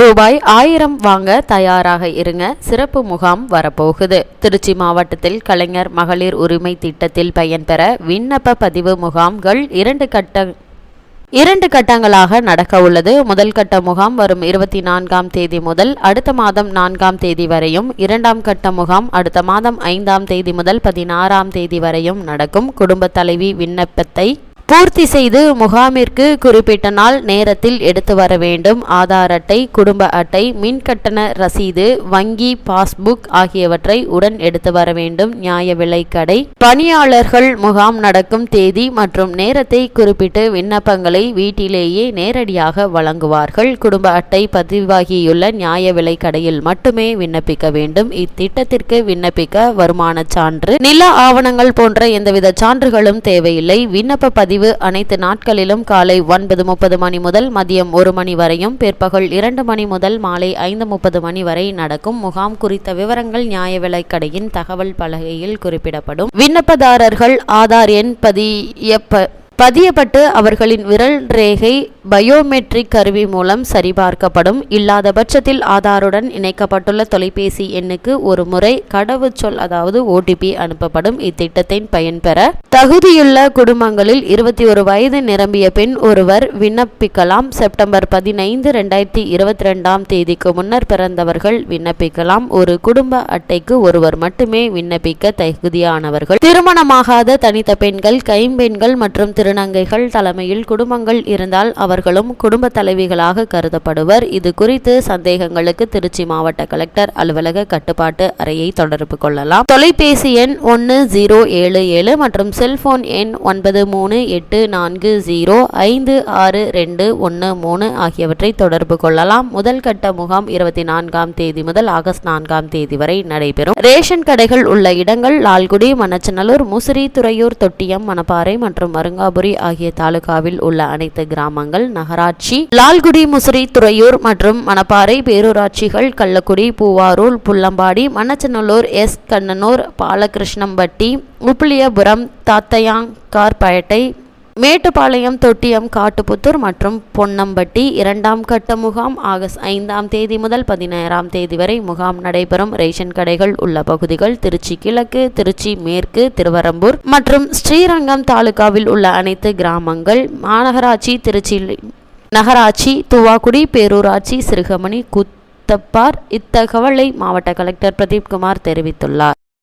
ரூபாய் ஆயிரம் வாங்க தயாராக இருங்க. சிறப்பு முகாம் வரப்போகுது. திருச்சி மாவட்டத்தில் கலைஞர் மகளிர் உரிமை திட்டத்தில் பயன்பெற விண்ணப்ப பதிவு முகாம்கள் இரண்டு கட்ட இரண்டு கட்டங்களாக நடக்க உள்ளது. முதல் கட்ட முகாம் வரும் இருபத்தி நான்காம் தேதி முதல் அடுத்த மாதம் நான்காம் தேதி வரையும் இரண்டாம் கட்ட முகாம் அடுத்த மாதம் ஐந்தாம் தேதி முதல் பதினாறாம் தேதி வரையும் நடக்கும். குடும்ப தலைவி விண்ணப்பத்தை பூர்த்தி செய்து முகாமிற்கு குறிப்பிட்ட நாள் நேரத்தில் எடுத்து வர வேண்டும். ஆதார் அட்டை குடும்ப அட்டை மின் கட்டண ரசீது வங்கி பாஸ்புக் ஆகியவற்றை உடன் எடுத்து வர வேண்டும். நியாய விலைக்கடை பணியாளர்கள் முகாம் நடக்கும் தேதி மற்றும் நேரத்தை குறிப்பிட்டு விண்ணப்பங்களை வீட்டிலேயே நேரடியாக வழங்குவார்கள். குடும்ப அட்டை பதிவாகியுள்ள நியாய விலைக்கடையில் மட்டுமே விண்ணப்பிக்க வேண்டும். இத்திட்டத்திற்கு விண்ணப்பிக்க வருமான சான்று. நில ஆவணங்கள் போன்ற எந்தவித சான்றுகளும் தேவையில்லை. விண்ணப்ப பதிவு அனைத்து நாட்களிலும் காலை ஒன்பது முப்பது மணி முதல் மதியம் ஒரு மணி வரையும் பிற்பகல் இரண்டு மணி முதல் மாலை ஐந்து முப்பது மணி வரை நடக்கும் முகாம் குறித்த விவரங்கள் நியாய விலைக்கடையின் தகவல் பலகையில் குறிப்பிடப்படும். விண்ணப்பதாரர்கள் ஆதார் எண் பதியப்ப பதியப்பட்டு அவர்களின் விரல் ரேகை பயோமெட்ரிக் கருவி மூலம் சரிபார்க்கப்படும். இல்லாத பட்சத்தில் ஆதாருடன் இணைக்கப்பட்டுள்ள தொலைபேசி எண்ணுக்கு ஒரு முறை கடவுச்சொல் அதாவது ஓடிபி அனுப்பப்படும். இத்திட்டத்தின் பயன்பெற தகுதியுள்ள குடும்பங்களில் இருபத்தி ஒரு வயது நிரம்பிய பெண் ஒருவர் விண்ணப்பிக்கலாம். செப்டம்பர் பதினைந்து ரெண்டாயிரத்தி இருபத்தி ரெண்டாம் தேதிக்கு முன்னர் பிறந்தவர்கள் விண்ணப்பிக்கலாம். ஒரு குடும்ப அட்டைக்கு ஒருவர் மட்டுமே விண்ணப்பிக்க தகுதியானவர்கள். திருமணமாகாத தனித்த பெண்கள் கைம்பெண்கள் மற்றும் திருநங்கைகள் தலைமையில் குடும்பங்கள் இருந்தால் அவர்களும் குடும்ப தலைவிகளாக கருதப்படுவர். இது குறித்து சந்தேகங்களுக்கு திருச்சி மாவட்ட கலெக்டர் அலுவலக கட்டுப்பாட்டு அறையை தொடர்பு கொள்ளலாம். தொலைபேசி எண் ஒன்று ஜீரோ ஏழு ஏழு மற்றும் செல்போன் எண் ஒன்பது மூணு எட்டு நான்கு ஜீரோ ஐந்து ஆறு ரெண்டு ஒன்று மூணு ஆகியவற்றை தொடர்பு கொள்ளலாம். முதல் கட்ட முகாம் இருபத்தி நான்காம் தேதி முதல் ஆகஸ்ட் நான்காம் தேதி வரை நடைபெறும். ரேஷன் கடைகள் உள்ள இடங்கள் லால்குடி மணச்சநல்லூர் முசிறி துறையூர் தொட்டியம் மணப்பாறை மற்றும் மருங்காபுரி ஆகிய தாலுகாவில் உள்ள அனைத்து கிராமங்கள் நகராட்சி லால்குடி முசிறி துறையூர் மற்றும் மணப்பாறை பேரூராட்சிகள் கள்ளக்குடி பூவாரூர் புல்லம்பாடி மண்ணச்சநல்லூர் எஸ். கண்ணனூர் பாலகிருஷ்ணம்பட்டி உப்பிலியபுரம் தாத்தையாங்கார்பேட்டை மேட்டுப்பாளையம் தொட்டியம் காட்டுப்புத்தூர் மற்றும் பொன்னம்பட்டி இரண்டாம் கட்ட முகாம் ஆகஸ்ட் ஐந்தாம் தேதி முதல் பதினேழாம் தேதி வரை முகாம் நடைபெறும். ரேஷன் கடைகள் உள்ள பகுதிகள் திருச்சி கிழக்கு திருச்சி மேற்கு திருவரம்பூர் மற்றும் ஸ்ரீரங்கம் தாலுகாவில் உள்ள அனைத்து கிராமங்கள் மாநகராட்சி திருச்சி நகராட்சி துவாக்குடி பேரூராட்சி சிறுகமணி குத்தப்பார் இத்தகவலை மாவட்ட கலெக்டர் பிரதீப் குமார் தெரிவித்துள்ளார்.